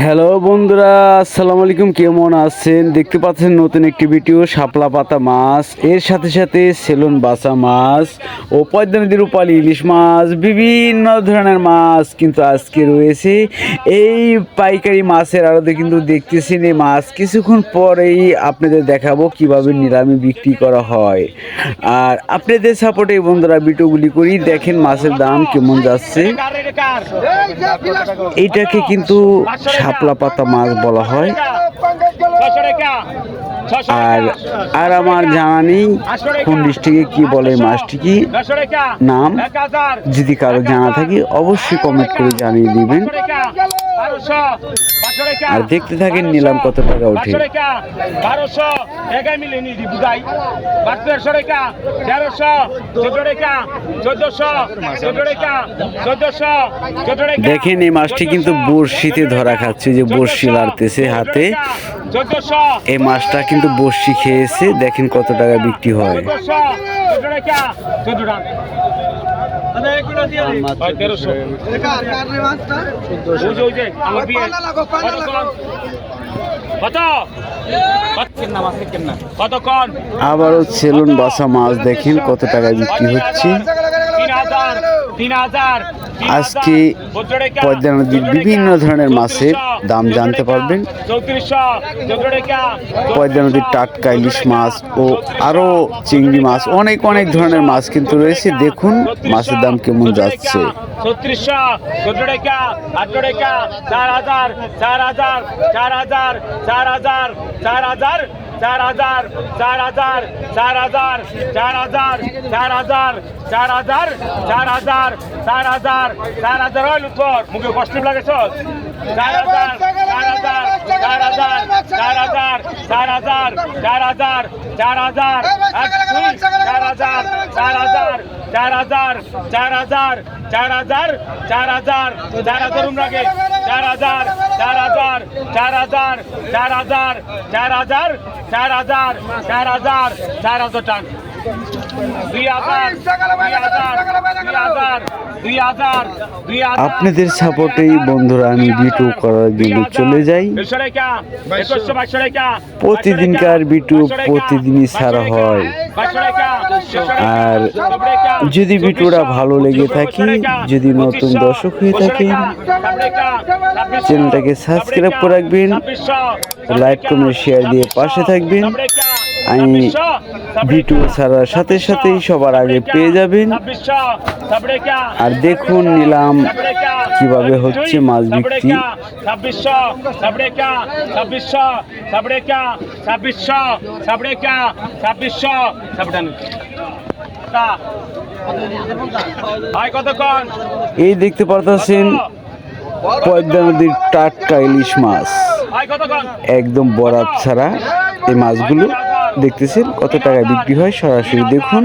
Hello বন্ধুরা আসসালামু আলাইকুম। কেমন আছেন? দেখতে পাচ্ছেন নতুন একটি ভিডিও শাপলা পাতা মাছ। এর সাথে সাথে সেলুন বাসা মাছ ও পদ্মা নদীর রূপালী ইলিশ মাছ বিভিন্ন ধরনের মাছ কিন্তু আজকে রয়েছে। এই পাইকারি মাছের আড়তে কিন্তু দেখতেছেন এই মাছ। কিছুক্ষণ পরেই আপনাদের দেখাবো কীভাবে নিলামে বিক্রি করা হয়। আর আপনাদের সাপোর্টে বন্ধুরা ভিডিওগুলি করি। দেখেন মাছের দাম কেমন যাচ্ছে। এইটাকে কিন্তু শাপলা পাতা মাছ বলা হয়। আর আর আমার জানা নেই কোন ডিস্ট্রিক্টে কি বলে এই মাছটিকে নাম যদি কারও জানা থাকে অবশ্যই কমেন্ট করে জানিয়ে দিবেন। আর দেখতে থাকেন নিলাম কত টাকা ওঠে। বারোশো এগাই মিলে বুঝাই বারোশো রেখা তেরোশো। চোদ্দ রেখা চোদ্দশো। চোদ্দ রেখা চোদ্দশো। দেখেন এই মাছটি কিন্তু বড়শিতে ধরা খাচ্ছে যে বড়শি লাড়তেছে হাতে। এই মাছটা কিন্তু বসি খেয়েছে দেখেন কত টাকা বিক্রি হয়। আবারও সেলুন বাসা মাছ দেখেন কত টাকা বিক্রি হচ্ছে। আজকে পদ্মা নদীর বিভিন্ন ধরনের মাছের দাম জানতে পারবেন। পদ্মা নদীর টাটকা ইলিশ মাছ ও আরও চিংড়ি মাছ অনেক অনেক ধরনের মাছ কিন্তু রয়েছে। দেখুন মাছের দাম কেমন যাচ্ছে। ছত্রিশশো চোদ্দ চার হাজার চার হাজার চার হাজার চার হাজার চার হাজার। চার হাজার চার হাজার চার হাজার চার হাজার চার হাজার চার হাজার চার হাজার চার হাজার চার হাজার হয় লুৎফর মুখে কষ্ট লাগে সব চার হাজার চার হাজার চার হাজার চার হাজার চার হাজার চার হাজার চার হাজার চার হাজার চার হাজার চার হাজার চার হাজার চার হাজার চার হাজার চার হাজার উমরাকে চার হাজার চার হাজার চার হাজার চার হাজার চার হাজার চার হাজার চার হাজার চার হাজার টান দুই হাজার দুই হাজার দুই হাজার দুই হাজার দুই হাজার আপনাদের সাপোর্টেই বন্ধুরা আমি বিটু করার জন্য চলে যাই। প্রতিদিনকার ভিডিও প্রতিদিনই ছাড়া হয়। আর যদি ভিডিওটা ভালো লেগে থাকে যদি নতুন দর্শক হয়ে থাকেন চ্যানেলটাকে সাবস্ক্রাইব করে রাখবেন লাইক কমেন্ট শেয়ার দিয়ে পাশে থাকবেন। আমি ভিডিও ছাড়ার সাথে সাথেই সবার আগে পেয়ে যাবেন। আর দেখুন নিলাম কীভাবে হচ্ছে মাছ বিক্রি। এই দেখতে পারতেছেন পদ্মা নদীর টাটকা ইলিশ মাছ। একদম বরাত ছাড়া এই মাছগুলো। দেখতেছেন কত টাকায় বিক্রি হয় সরাসরি দেখুন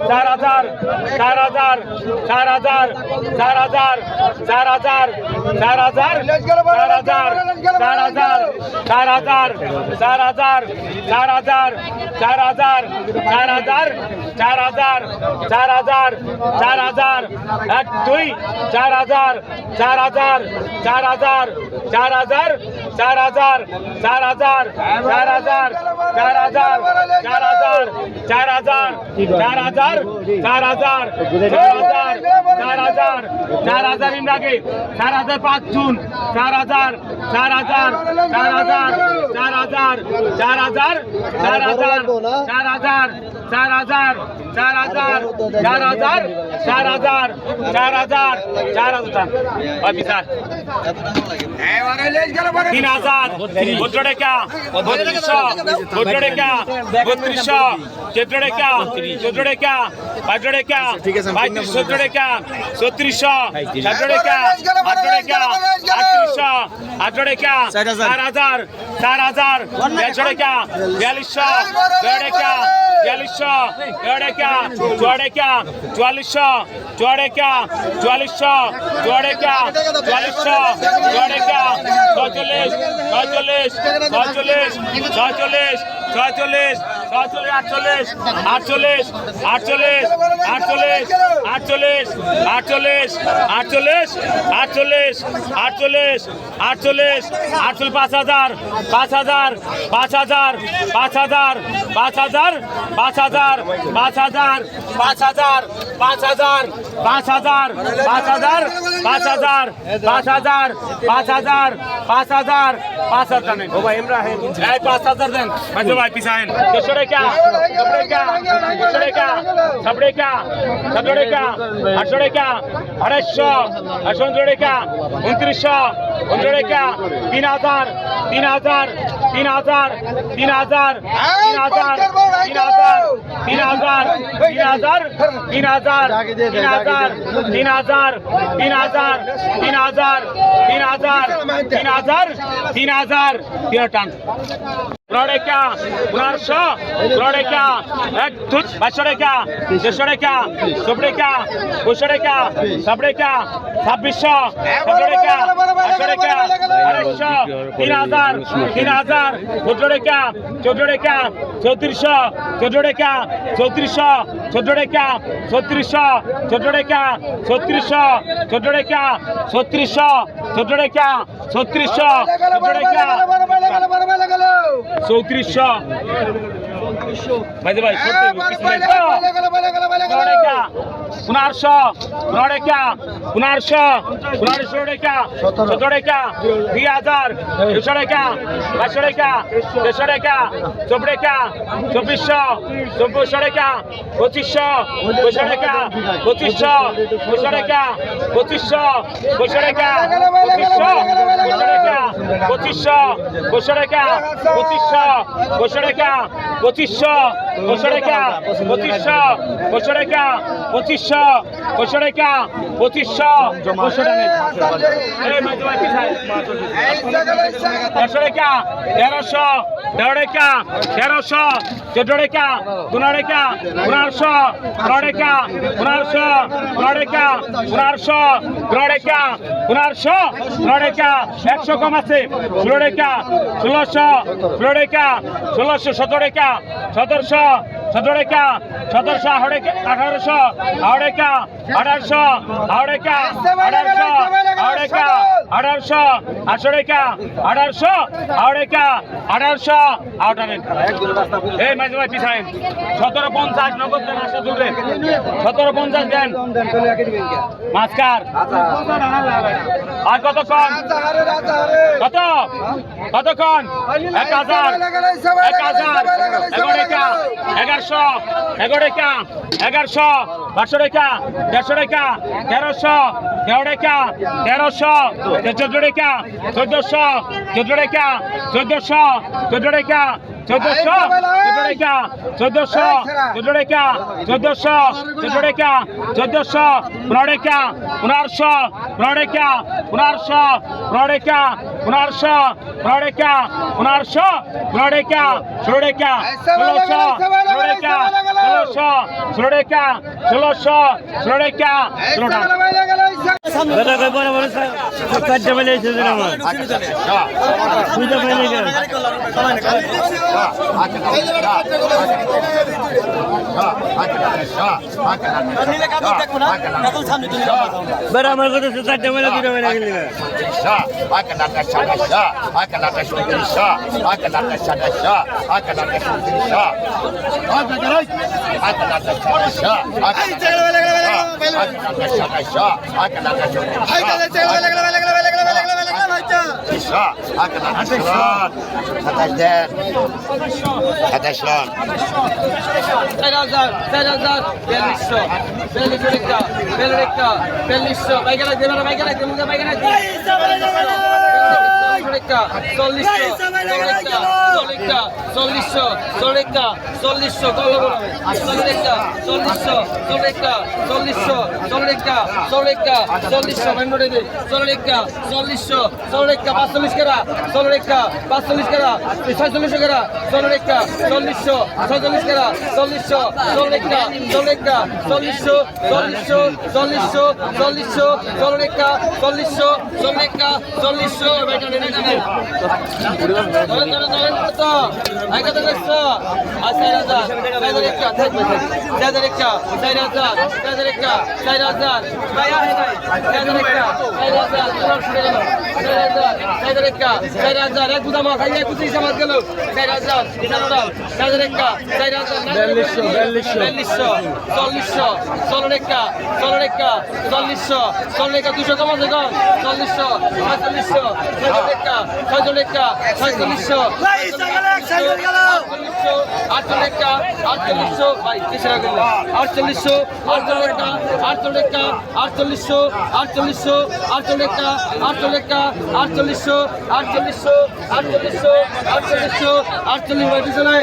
চার হাজার চার হাজার চার হাজার চার হাজার চার হাজার চার হাজার চার হাজার চার হাজার চার হাজার চার হাজার চার হাজার চার হাজার চার হাজার চার হাজার চার হাজার চার হাজার এক দুই চার হাজার চার হাজার চার হাজার চার হাজার চার হাজার চার হাজার চার হাজার চার হাজার চার হাজার চার হাজার চার হাজার চার হাজার চার হাজার চার হাজার চার হাজার ইমরাকে চার হাজার পাঁচ জুন চার হাজার চার হাজার চার হাজার চার হাজার চার হাজার চার হাজার চার হাজার চার হাজার চার হাজার চার হাজার চার হাজার চার হাজার চার হাজার হয় তিন হাজার চোদ্দ টাকা বত্রিশশো চোদ্দ টাকা বত্রিশশো চোদ্দ টাকা চোদ্দ টাকা পাঁচ টাকা পঁয়ত্রিশ চোদ্দ টাকা ছত্রিশশো সাত টাকা আটরেকা চার হাজার। চার হাজার এছরেকা বিয়াল্লিশশো বেড়েকা বিয়াল্লিশশো বেড়েকা চড়েকা চুয়াল্লিশশো চড়েকা চুয়াল্লিশশো চড়েকা চুয়াল্লিশশো চড়েকা ছচল্লিশ ছচল্লিশ ছচল্লিশ ছচল্লিশ ছয়চল্লিশ ছয়চল্লিশ আটচল্লিশ আটচল্লিশ আটচল্লিশ আটচল্লিশ আটচল্লিশ আটচল্লিশ আটচল্লিশ আটচল্লিশ আটচল্লিশ আটচল্লিশ আটচল্লিশ পাঁচ হাজার পাঁচ হাজার পাঁচ হাজার পাঁচ হাজার পাঁচ হাজার পাঁচ হাজার পাঁচ হাজার পাঁচ হাজার পাঁচ হাজার পাঁচ হাজার পাঁচ হাজার পাঁচ হাজার পাঁচ হাজার পাঁচ হাজার পাঁচ হাজার পাঁচ হাজার নেন। ও ভাই ইমরাহিম এই পাঁচ হাজার দেন। মাঝে ভাই পিছায়েন দেড়শো টাকা সবড়ে টাকা দেড়শো টাকা সবড়ে টাকা সবড়ে টাকা আটশো টাকা আড়াইশো আটশো টাকা উনত্রিশশো উনত্রিশ টাকা তিন হাজার তিন হাজার তিন হাজার তিন হাজার তিন হাজার তিন হাজার তিন হাজার তিন হাজার তিন হাজার তিন হাজার তিন হাজার তিন হাজার তিন হাজার তিন হাজার তিন হাজার তিন হাজার তিন টান ত্রড়েকা পুনর্শো ত্রড়েকা এক দুধ বাসরেকা দেশরেকা সুবরেকা কুশরেকা সবরেকা ছাব্বিশশো সবরেকা আশরেকা আড়াইশো তিন হাজার তিন হাজার চোদ্দরেকা চোদ্দরেকা চৌত্রিশশো চোদ্দরেকা চৌত্রিশশো চোদ্দরেকা ছত্রিশশো চোদ্দরেকা ছত্রিশশো চোদ্দরেকা ছত্রিশশো চোদ্দরেকা ছত্রিশশো চৌত্রিশশো ভাই ভাই পনেরোশো পনেরোটা পনেরোশো পনেরোশো টাকা সতেরো টাকা দুই হাজার দুশো টাকা বাইশশো টাকা দেড়শো টাকা চব্বিশ টাকা চব্বিশশো চব্বিশশো টাকা পঁচিশশো পঁচিশশো টাকা পঁচিশশো পঁচিশশো টাকা পঁচিশশো পঁচিশশো টাকা পঁচিশশো পঁচিশশো টাকা পঁচিশশো পঁচিশশো টাকা পঁচিশশো পঁচিশশো টাকা পঁচিশশো পঁচিশশো টাকা পঁচিশশো পঁচিশশো টাকা পঁচিশশো পঁচিশশো দেড়শো টাকা তেরোশো তেরো টাকা তেরোশো চোদ্দ টাকা পনেরো টাকা পনেরোশো, পনেরো টাকা পনেরোশো, পনেরো টাকা পনেরোশো, পনেরো টাকা পনেরোশো, পনেরো টাকা একশো কম আছে। ষোলো টাকা ষোলোশো ষোলো টাকা ষোলোশো, সতেরো টাকা সতেরোশো সতেরো টাকা সতেরোশো আঠারোশো আঠারোশো আঠারোশো আঠারোশো আঠারোশো আঠারোশো আঠারোশো আটশো টাকা আঠারোশো আঠারোশো আঠারোশো আঠারো এই মাঝে ভাই পিছাইন সতেরো পঞ্চাশ নগদ দেন আসা দূরে সতেরো পঞ্চাশ দেন মাঝকার আর কতক্ষণ কত কতক্ষণ এক হাজার এক হাজার এগারো টাকা এগারোশো এগারোশো। পাঁচশো টাকা দেড়শো টাকা তেরোশো তেরো টাকা তেরোশো চোদ্দ টাকা চোদ্দশো চোদ্দ টাকা চোদ্দশো চোদ্দ টাকা চোদ্দশো চোদ্দ টাকা চোদ্দশো চোদ্দ টাকা চোদ্দশো চোদ্দ টাকা চোদ্দশো পনেরো টাকা পনেরোশো পনেরো টাকা পনেরোশো পনেরো টাকা পনেরোশো পনেরো টাকা পনেরোশো পনেরো টাকা ষোলো টাকা ষোলোশো ষোলো টাকা ষোলোশো ষোলো টাকা ষোলো সদস্য লড়াইকা বেড়া আমার কথা চারটে বেলা দুটো বেলা গেলি সাতাশ দেন সাতাশ রান চার হাজার চার হাজার বিয়াল্লিশশো বিয়াল্লিশ বিয়াল্লিশশো বাইকে লাগবে বাইকে লাগবে বাইকে লাগবে রেখা চল্লিশশো চল্লিশটা চল্লিশটা চল্লিশশো চল্লিশটা চল্লিশশো চল্লিশটা চল্লিশশো চল্লিশটা চল্লিশশো চল্লিশটা চল্লিশটা চল্লিশশো রোডে দে। চল্লিশটা চল্লিশশো চল্লিশটা পাঁচচল্লিশ কেরা চল্লিশটা পাঁচচল্লিশ কেরা ছয়চল্লিশ কেরা চল্লিশটা চল্লিশশো ছয়চল্লিশ কেরা চল্লিশশো চল্লিশটা চল্লিশটা চল্লিশশো চল্লিশশো চল্লিশশো চল্লিশশো চল্লিশটা চল্লিশশো চল্লিশটা চল্লিশশো। বেটা চার হাজার চার হাজার চার একটা চার হাজার এক গুদামা খাই এক গুছি সমাজ গেল চার হাজার চার একটা চার হাজার বিয়াল্লিশশো বিয়াল্লিশশো চল্লিশশো চল্লিশ একটা চল্লিশ একটা চল্লিশশো চল্লিশ একটা দুশো কম আছে কম চল্লিশশো একটা আটচল্লিশশো আটচল্লিশশো আটচল্লিশটা আটচল্লিশটা আটচল্লিশশো আটচল্লিশশো আটচল্লিশটা আটচল্লিশটা আটচল্লিশশো আটচল্লিশশো আটচল্লিশশো আটচল্লিশশো আটচল্লিশ পিছনে